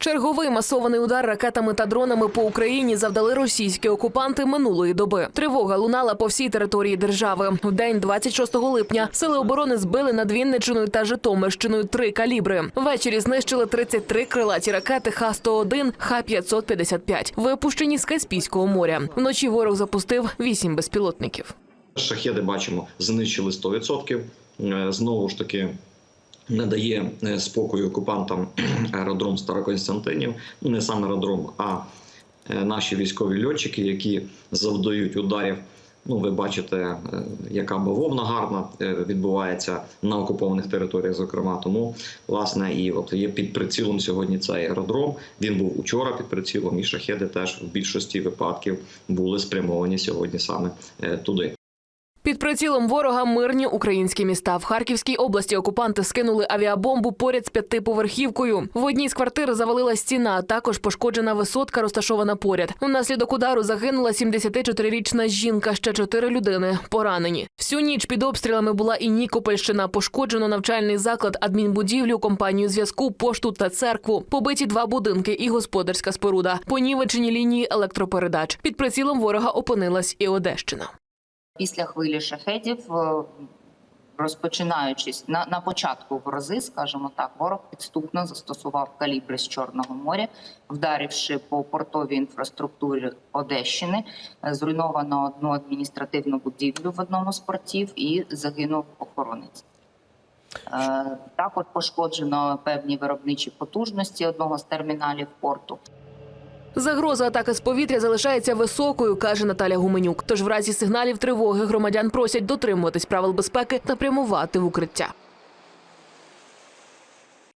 Черговий масований удар ракетами та дронами по Україні завдали російські окупанти минулої доби. Тривога лунала по всій території держави. В день 26 липня сили оборони збили над Вінничиною та Житомирщиною три калібри. Ввечері знищили 33 крилаті ракети Х-101, Х-555, випущені з Каспійського моря. Вночі ворог запустив вісім безпілотників. Шахеди бачимо, знищили 100%. Е, Знову ж таки. Не дає е, спокою окупантам аеродром Староконстантинів. Ну не сам аеродром, а е, наші військові льотчики, які завдають ударів. Ну, ви бачите, е, яка бавовна гарна відбувається на окупованих територіях, зокрема. Тому, власне, і от є під прицілом сьогодні цей аеродром. Він був учора під прицілом, і шахеди теж в більшості випадків були спрямовані сьогодні саме туди. Під прицілом ворога мирні українські міста. В Харківській області окупанти скинули авіабомбу поряд з п'ятиповерхівкою. В одній з квартир завалила стіна, а також пошкоджена висотка, розташована поряд. Внаслідок удару загинула 74-річна жінка. Ще чотири людини поранені. Всю ніч під обстрілами була і Нікопольщина. Пошкоджено навчальний заклад, адмінбудівлю, компанію зв'язку, пошту та церкву. Побиті два будинки і господарська споруда. Понівечені лінії електропередач. Під прицілом ворога опинилась і Одещина. Після хвилі шахедів, е, розпочинаючись на, на початку грози, скажімо так, ворог підступно застосував калібри з Чорного моря, вдаривши по портовій інфраструктурі Одещини, Е, зруйновано одну адміністративну будівлю в одному з портів і загинув охоронець. Е, Також пошкоджено певні виробничі потужності одного з терміналів порту. Загроза атаки з повітря залишається високою, каже Наталя Гуменюк. Тож в разі сигналів тривоги громадян просять дотримуватись правил безпеки та прямувати в укриття.